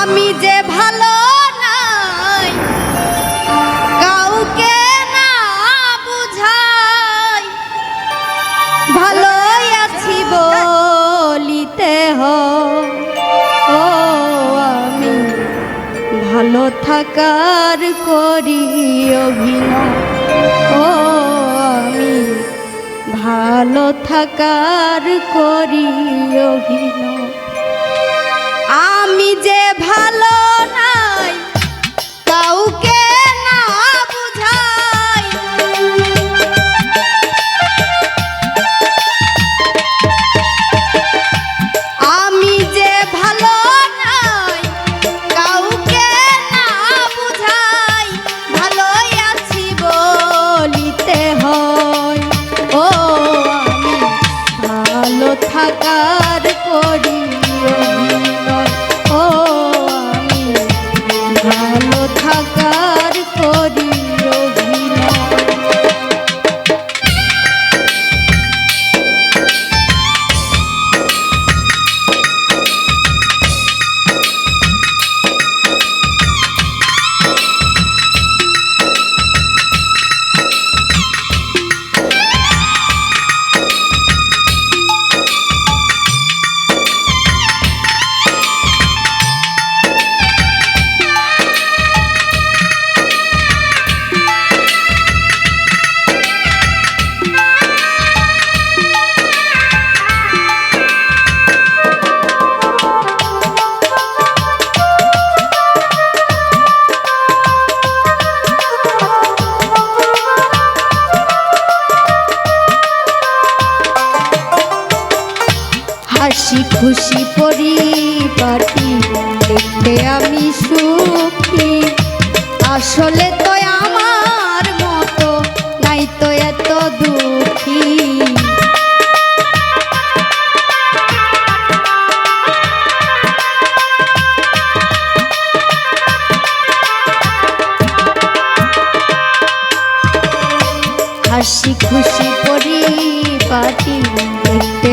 আমি যে ভালো নাই, কাউকে না বুঝাই। ভালোই আছি বলিতে হয় ও, আমি ভালো থাকার করি অভিনয়। ও, আমি ভালো থাকার করি অভিনয়। আমি যে আসলে তো আমার মতো নাই তো এত দুঃখী। হাসি খুশি পরিপাটি দেখতে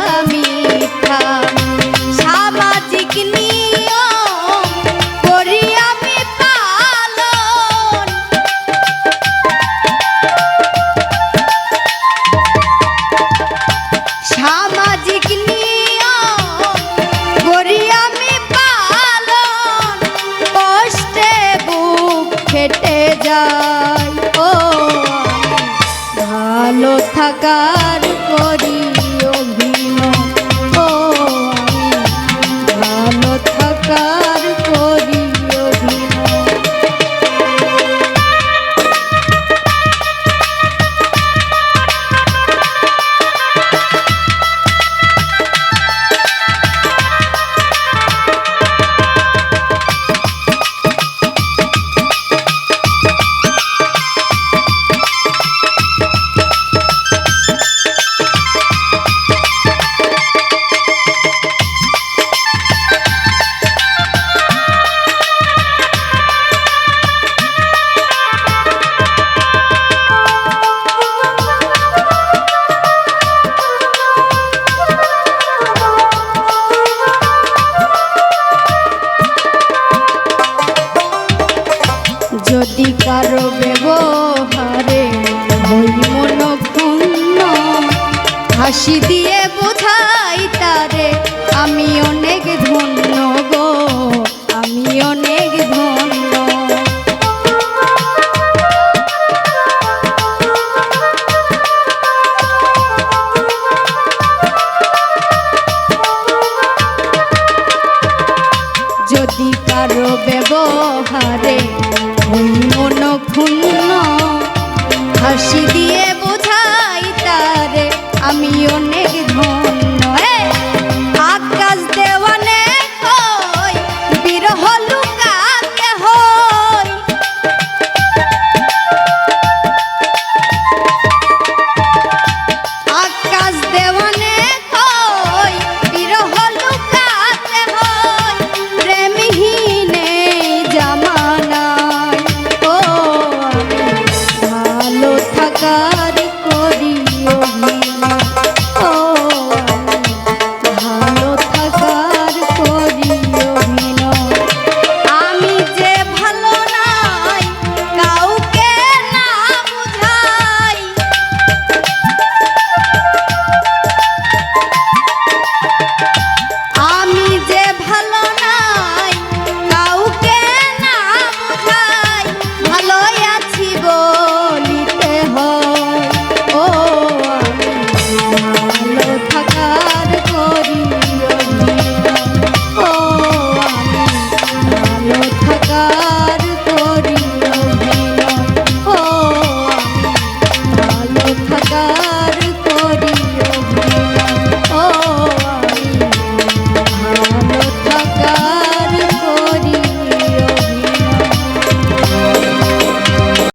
যদি কারও ব্যবহারে হই মন ক্ষুণ্ণ হাসি দিয়ে বোঝাই তারে আমি অনেক ধন্য।